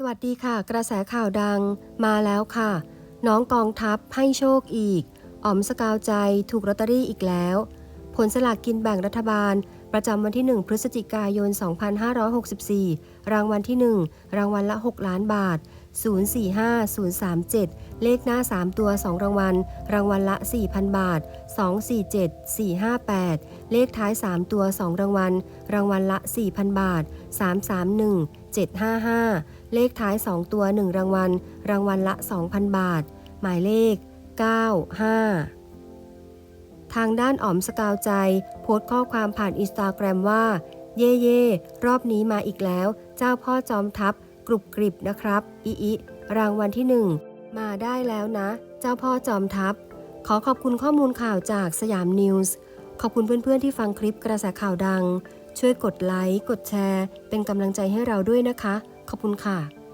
สวัสดีค่ะ กระแสข่าวดังมาแล้วค่ะ น้องกองทัพให้โชคอีก อ๋อมสกาวใจถูกลอตเตอรี่อีกแล้ว ผลสลากกินแบ่งรัฐบาล ประจำวันที่ 1 พฤศจิกายน 2564 รางวัลที่ 1 รางวัลละ 6 ล้านบาท045037 เลขหน้า 3 ตัว 2 รางวัล รางวัลละ 4,000 บาท 247 458 เลขท้าย 3 ตัว 2 รางวัล รางวัลละ 4,000 บาท 331 755 เลขท้าย 2 ตัว 1 รางวัล รางวัลละ 2,000 บาท หมายเลข 95ทางด้านอ๋อมสกาวใจ โพสต์ข้อความผ่านอินสตาแกรมว่า เย่เย่รอบนี้มาอีกแล้ว เจ้าพ่อจอมทัพ กรุบกริบนะครับ อิอิรางวัลที่หนึ่งมาได้แล้วนะ เจ้าพ่อจอมทัพ ขอขอบคุณข้อมูลข่าวจากสยามนิวส์ ขอบคุณเพื่อนๆที่ฟังคลิปกระแสข่าวดัง ช่วยกดไลค์ กดแชร์ เป็นกำลังใจให้เราด้วยนะคะ ขอบคุณค่ะ